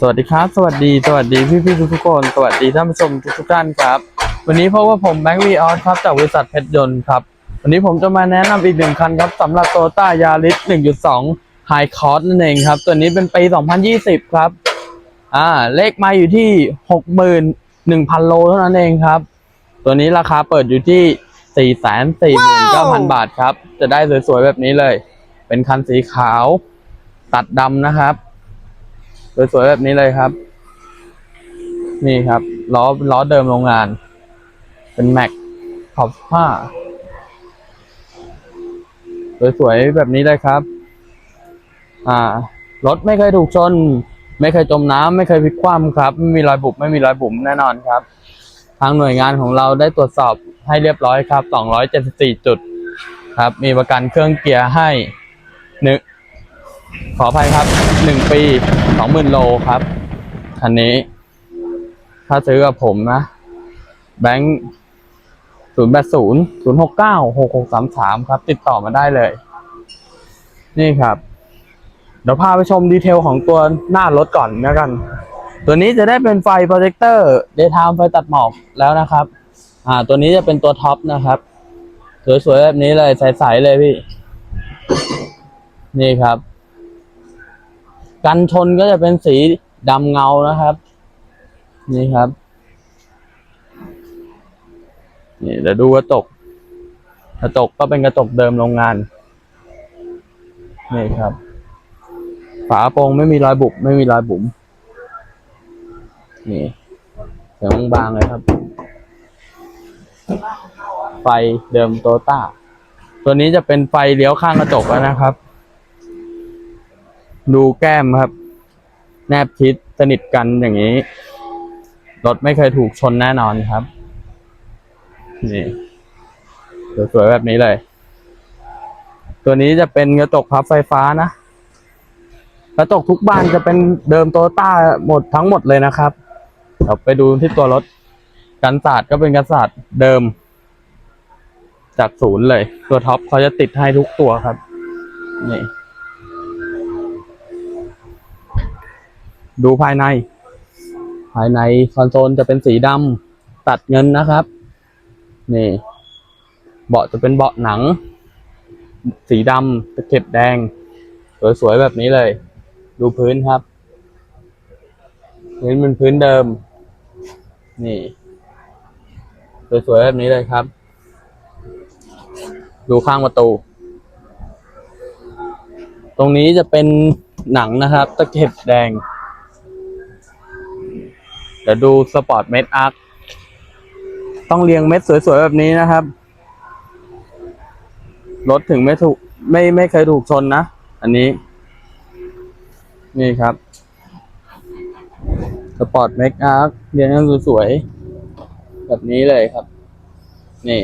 สวัสดีครับ สวัสดีสวัสดีพี่พี่ๆทุกคน สวัสดีท่านผู้ชมทุกๆท่านครับ วันนี้พบว่าผมแบงค์วีออสครับจากบริษัทเพชรยนต์ครับ วันนี้ผมจะมาแนะนำอีกหนึ่งคันครับสำหรับโตต้ายาริส1.2 High Cost นั่นเองครับ ตัวนี้เป็นปี 2020 ครับ อ่า เลขมาอยู่ที่ 61,000 โลเท่านั้นเองครับ ตัวนี้ราคาเปิดอยู่ที่ 449,000 บาทครับ จะได้สวยๆแบบนี้เลย เป็นคันสีขาว ตัดดำนะครับ สวยๆแบบนี้เลยครับ นี่ครับล้อล้อเดิมโรงงาน เป็นแม็กขอบผ้าสวยๆแบบนี้เลยครับ อ่ารถไม่เคยถูกชน ไม่เคยจมน้ำไม่เคยพลิกคว่ำครับ ไม่มีรอยบุบไม่มีรอยบุ๋มแน่นอนครับ ทางหน่วยงานของเราได้ตรวจสอบให้เรียบร้อยครับ 274 จุด ครับ มีประกันเครื่องเกียร์ให้หนึ่ง ขออภัยครับหนึ่งปีสองหมื่นโลครับคันนี้ ถ้าซื้อกับผมนะ แบงค์ศูนย์แปดศูนย์ศูนย์หกเก้าหกหกสามสามครับ ติดต่อมาได้เลย นี่ครับ เดี๋ยวพาไปชมดีเทลของตัวหน้ารถก่อนแล้วกัน ตัวนี้จะได้เป็นไฟโปรเจคเตอร์ daytime ไฟตัดหมอกแล้วนะครับ อ่า ตัวนี้จะเป็นตัวท็อปนะครับสวยๆแบบนี้เลยใสๆเลยพี่ นี่ครับ กันชนก็จะเป็นสีดำเงานะครับ นี่ครับ นี่เดี๋ยวดูกระจกกระจกก็เป็นกระจกเดิมโรงงาน นี่ครับ ฝาโปรงไม่มีรอยบุบไม่มีรอยบุ๋มนี่เสียงบางเลยครับ ไฟเดิมโตต้า ตัวนี้จะเป็นไฟเลี้ยวข้างกระจกแล้วนะครับ ดูแก้มครับ แนบชิดสนิทกันอย่างนี้ รถไม่เคยถูกชนแน่นอนครับ นี่สวยๆแบบนี้เลย ตัวนี้จะเป็นกระจกพับไฟฟ้านะกระจกทุกบ้านจะเป็นเดิมโตโยต้าหมดทั้งหมดเลยนะครับเดี๋ยวไปดูที่ตัวรถกันศาสตร์ก็เป็นกันศาสตร์เดิม จากศูนย์เลย ตัวท็อปเขาจะติดให้ทุกตัวครับ นี่ ดูภายใน ภายในคอนโซลจะเป็นสีดำตัดเงินนะครับ นี่ เบาะจะเป็นเบาะหนัง สีดำตะเข็บแดง สวยๆแบบนี้เลย ดูพื้นครับพื้นเป็นพื้นเดิม นี่สวยๆแบบนี้เลยครับ ดูข้างประตู ตรงนี้จะเป็นหนังนะครับ ตะเข็บแดง ดี๋ยวดูสปอร์ตเมดอาร์คต้องเรียงเม็ดสวยๆแบบนี้นะครับ รถถึงไม่ถูกไม่ไม่เคยถูกชนนะ อันนี้ นี่ครับ สปอร์ตเมกอาร์คเรียงสวยๆแบบนี้เลยครับ นี่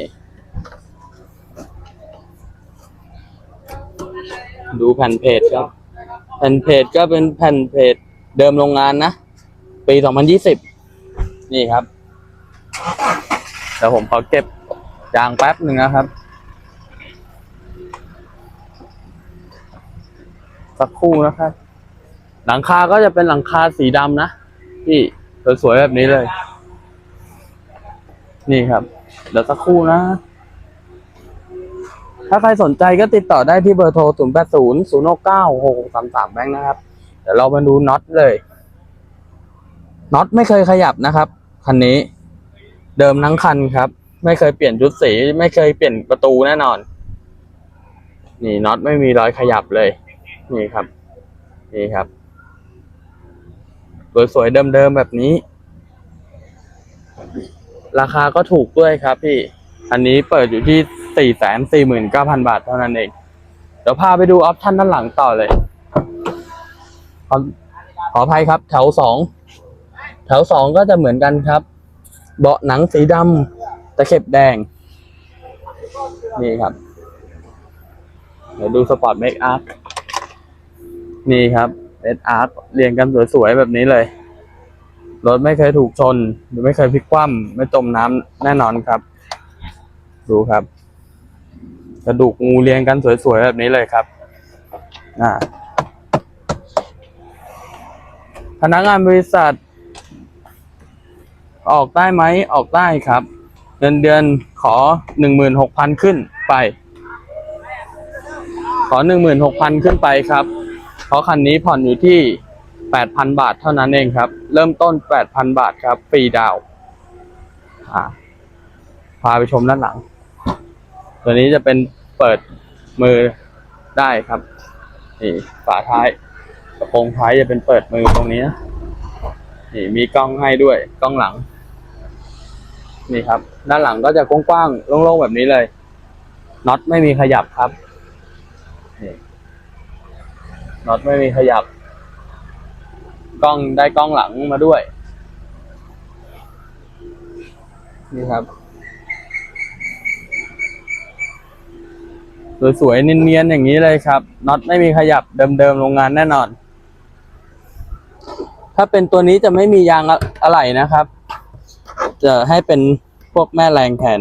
ดูแผ่นเพจครับ แผ่นเพจก็เป็นแผ่นเพจเดิมโรงงานนะ ปี 2020 นี่ครับ เดี๋ยวผมขอเก็บยางแป๊บหนึ่งนะครับ สักครู่นะครับ หลังคาก็จะเป็นหลังคาสีดำนะพี่สวยๆแบบนี้เลย นี่ครับ เดี๋ยวสักครู่นะ ถ้าใครสนใจก็ติดต่อได้ที่เบอร์โทร 0 8 0 0 6 9 6 6 3 3 แบงค์นะครับ เดี๋ยวเรามาดูน็อตเลยน็อตไม่เคยขยับนะครับ คันนี้ เดิมทั้งคันครับ ไม่เคยเปลี่ยนชุดสี ไม่เคยเปลี่ยนประตูแน่นอน นี่น็อตไม่มีรอยขยับเลย นี่ครับ นี่ครับสวยๆเดิมๆแบบนี้ ราคาก็ถูกด้วยครับพี่ อันนี้เปิดอยู่ที่สี่แสนสี่หมื่นเก้าพันบาทเท่านั้นเอง เดี๋ยวพาไปดูออปชั่นด้านหลังต่อเลย ขอขออภัยครับแถวสอง แถวสองก็จะเหมือนกันครับ เบาะหนังสีดำตะเข็บแดง นี่ครับ เดี๋ยวดูสปอร์ตเมคอาร์นี่ครับเอสอาร์เรียงกันสวยๆแบบนี้เลย รถไม่เคยถูกชน หรือไม่เคยพลิกคว่ำไม่จมน้ำแน่นอนครับ ดูครับ กระดูกงูเรียงกันสวยๆแบบนี้เลยครับอ่าพนักงานบริษัท ออกได้ไหมออกได้ครับ เงินเดือนขอหนึ่งหมื่นหกพันขึ้นไป ขอหนึ่งหมื่นหกพันขึ้นไปครับ เพราะคันนี้ผ่อนอยู่ที่แปดพันบาทเท่านั้นเองครับ เริ่มต้นแปดพันบาทครับฟรีดาวพาไปชมด้านหลัง ตัวนี้จะเป็นเปิดมือได้ครับนี่ฝาท้ายกระโปรงท้ายจะเป็นเปิดมือตรงนี้นะนี่มีกล้องให้ด้วยกล้องหลัง นี่ครับ ด้านหลังก็จะกว้างๆโล่งๆแบบนี้เลยน็อตไม่มีขยับครับนี่น็อตไม่มีขยับ กล้องได้กล้องหลังมาด้วย นี่ครับสวยๆเนียนๆอย่างนี้เลยครับน็อตไม่มีขยับเดิมๆโรงงานแน่นอน ถ้าเป็นตัวนี้จะไม่มียางอะอะไหล่นะครับ จะให้เป็นพวกแม่แรงแทน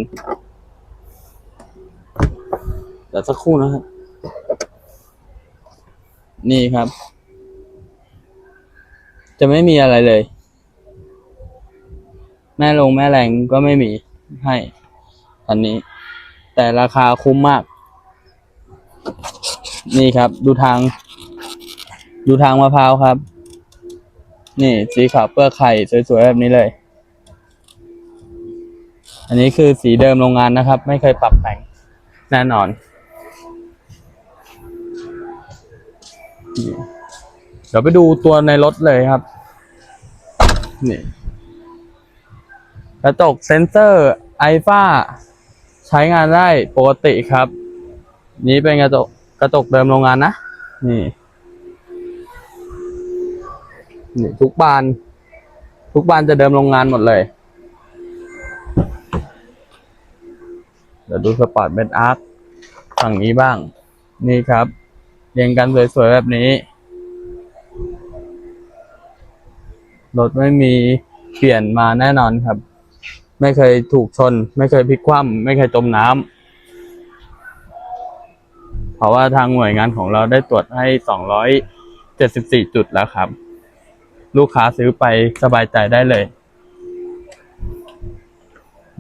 เดี๋ยวสักครู่นะครับ นี่ครับ จะไม่มีอะไรเลย แม่ลงแม่แรงก็ไม่มีให้อันนี้ แต่ราคาคุ้มมาก นี่ครับ ดูทาง ดูทางมะพร้าวครับ นี่สีขาวเปลือกไข่สวยๆแบบนี้เลย อันนี้คือสีเดิมโรงงานนะครับ ไม่เคยปรับแต่งแน่นอน เดี๋ยวไปดูตัวในรถเลยครับ นี่กระจกเซนเซอร์ไอฟ้าใช้งานได้ปกติครับ นี้เป็นกระจกกระจกเดิมโรงงานนะ นี่นี่ทุกบาน ทุกบานจะเดิมโรงงานหมดเลย ดี๋ยวดูสปอร์ตเบนอาร์คฝั่งนี้บ้าง นี่ครับ เรียงกันสวยๆแบบนี้ รถไม่มีเปลี่ยนมาแน่นอนครับ ไม่เคยถูกชน ไม่เคยพลิกคว่ำไม่เคยจมน้ำเพราะว่าทางหน่วยงานของเราได้ตรวจให้ 274 จุดแล้วครับ ลูกค้าซื้อไปสบายใจได้เลย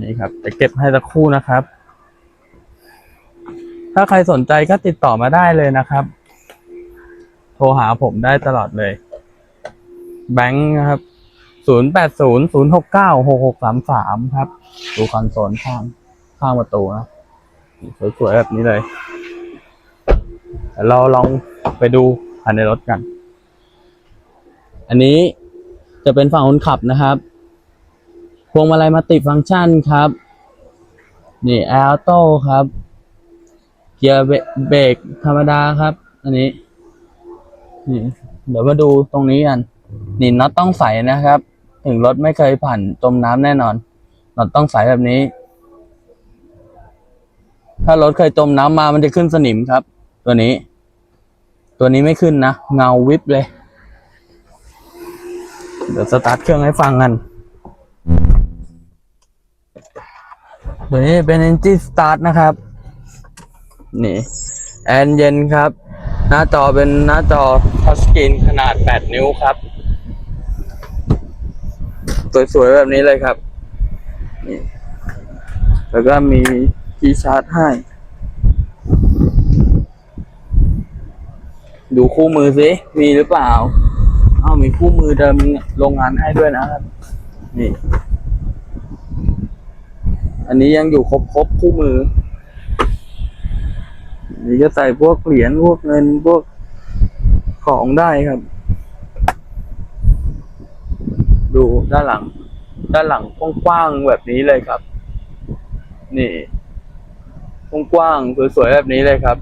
นี่ครับจะเก็บให้สักคู่นะครับ ถ้าใครสนใจก็ติดต่อมาได้เลยนะครับ โทรหาผมได้ตลอดเลย แบงค์นะครับศูนย์แปดศูนย์ศูนย์หกเก้าหกหกสามสามครับ ดูคอนโซลข้างข้างประตูนะสวยๆแบบนี้เลย เราลองไปดูภายในรถกัน อันนี้จะเป็นฝั่งคนขับนะครับ พวงมาลัยมัลติฟังก์ชันครับ นี่แอลโต้ครับ กียร์เบรกธรรมดาครับ อันนี้นี่เดี๋ยวมาดูตรงนี้กันนี่น็อตต้องใสนะครับ ถึงรถไม่เคยผ่านจมน้ำแน่นอนน็อตต้องใสแบบนี้ ถ้ารถเคยจมน้ำมามันจะขึ้นสนิมครับ ตัวนี้ ตัวนี้ไม่ขึ้นนะเงาวิบเลย เดี๋ยวสตาร์ทเครื่องให้ฟังกันตัวนี้เป็น Engine Start นะครับ นี่แอนเย็นครับ หน้าจอเป็นหน้าจอทัชสกรีนขนาด 8 นิ้วครับ สวยๆแบบนี้เลยครับนี่แล้วก็มีคีย์ชาร์จให้ ดูคู่มือสิ มีหรือเปล่า เอ้ามีคู่มือเดิมโรงงานให้ด้วยนะครับ นี่ อันนี้ยังอยู่ครบครบคู่มือ นี่จะใส่พวกเหรียญพวกเงินพวกของได้ครับ ดูด้านหลัง ด้านหลังกว้างๆแบบนี้เลยครับ นี่กว้างๆสวยๆแบบนี้เลยครับ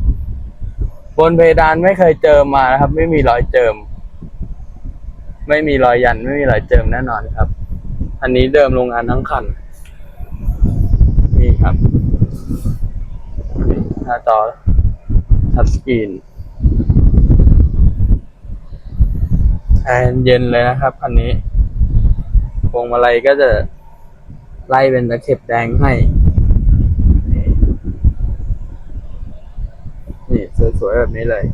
บนเพดานไม่เคยเจิมมานะครับ ไม่มีรอยเจิม ไม่มีรอยยันไม่มีรอยเจิมแน่นอนครับ อันนี้เดิมโรงงานทั้งคันนี่ครับนี่หน้าจอ ทัชสกรีนแอร์เย็นเลยนะครับคันนี้พวงมาลัยก็จะไล่เป็นตะเข็บแดงให้ นี่สวยๆแบบนี้เลย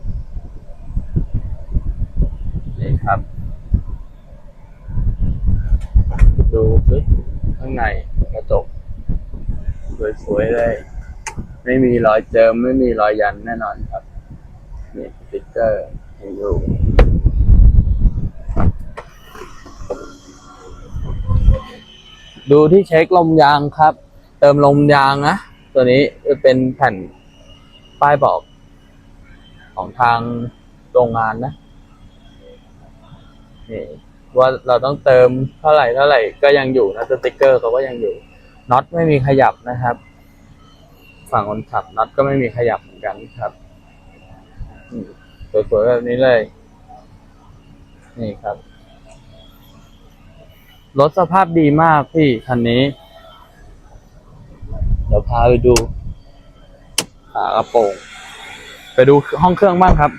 นี่ครับ ดูสิข้างในกระจก สวยๆเลย ไม่มีรอยเจิมไม่มีรอยยันแน่นอนครับนี่สติ๊กเกอร์ยังอยู่ดูที่เช็คลมยางครับ เติมลมยางนะ ตัวนี้เป็นแผ่นป้ายบอก ของทางโรงงานนะนี่ว่าเราต้องเติมเท่าไหร่เท่าไหร่ก็ยังอยู่นะสติ๊กเกอร์เขาก็ยังอยู่น็อตไม่มีขยับนะครับ ฝั่งคนขับน็อตก็ไม่มีขยับเหมือนกันครับสวยๆแบบนี้เลย นี่ครับ รถสภาพดีมากพี่คันนี้ เดี๋ยวพาไปดูขากระโปรงไปดูห้องเครื่องบ้างครับ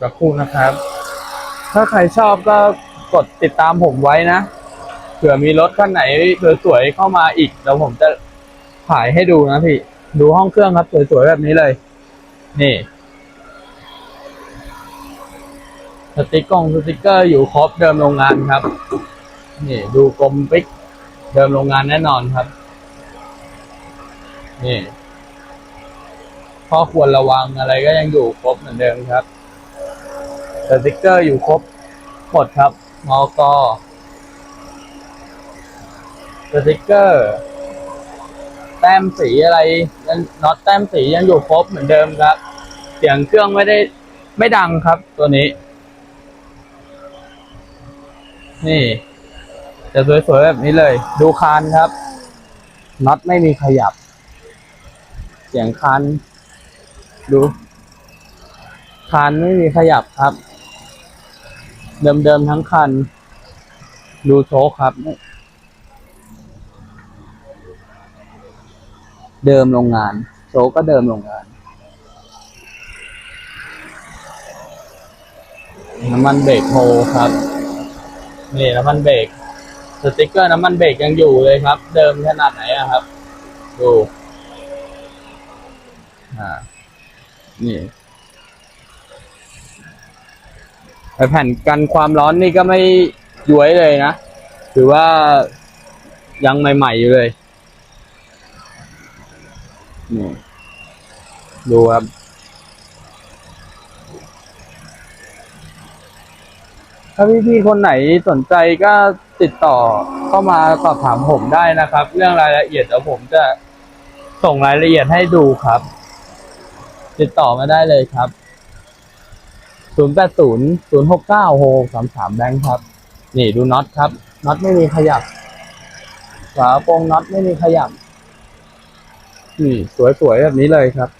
สักครู่นะครับ ถ้าใครชอบก็ กดติดตามผมไว้นะเผื่อมีรถคันไหนสวยๆเข้ามาอีกเดี๋ยวผมจะถ่ายให้ดูนะพี่ ดูห้องเครื่องครับสวยๆแบบนี้เลย นี่สติกกงสติกเกอร์อยู่ครบเดิมโรงงานครับ นี่ดูกลมปิ๊กเดิมโรงงานแน่นอนครับ นี่ข้อควรระวังอะไรก็ยังอยู่ครบเหมือนเดิมครับสติกเกอร์อยู่ครบหมดครับ มอกอสติกเกอร์ แต้มสีอะไรยังน็อตแต้มสียังอยู่ครบเหมือนเดิมครับ เสียงเครื่องไม่ได้ไม่ดังครับตัวนี้ นี่ จะสวยๆแบบนี้เลย ดูคานครับน็อตไม่มีขยับ เสียงคานดูคานไม่มีขยับครับ เดิมๆทั้งคัน ดูโชคครับ เดิมโรงงาน โชคก็เดิมโรงงาน น้ำมันเบรกโฮครับ นี่น้ำมันเบรกสติกเกอร์น้ำมันเบรกยังอยู่เลยครับ เดิมขนาดไหนอะครับ ดู อ่า นี่ ไอ แผ่นกันความร้อนนี่ก็ไม่ย้วยเลยนะถือว่ายังใหม่ ๆ อยู่เลยนี่ดูครับถ้าพี่ๆคนไหนสนใจก็ติดต่อเข้ามาสอบถามผมได้นะครับ เรื่องรายละเอียดเดี๋ยวผมจะส่งรายละเอียดให้ดูครับ ติดต่อมาได้เลยครับ ศูนย์แปดศูนย์ศูนย์หกเก้าหกสามสามแบงค์ครับ นี่ดูน็อตครับ น็อตไม่มีขยับฝาโปรงน็อตไม่มีขยับ นี่สวยๆแบบนี้เลยครับ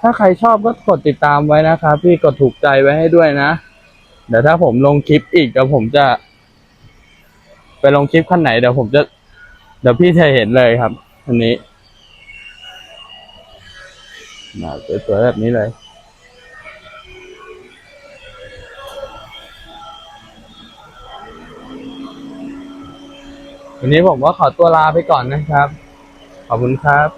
ถ้าใครชอบก็กดติดตามไว้นะครับ พี่กดถูกใจไว้ให้ด้วยนะ เดี๋ยวถ้าผมลงคลิปอีกเดี๋ยวผมจะ ไปลงคลิปขั้นไหนเดี๋ยวผมจะ เดี๋ยวพี่จะเห็นเลยครับ อันนี้น่าสวยๆแบบนี้เลย วันนี้ผมก็ขอตัวลาไปก่อนนะครับ ขอบคุณครับ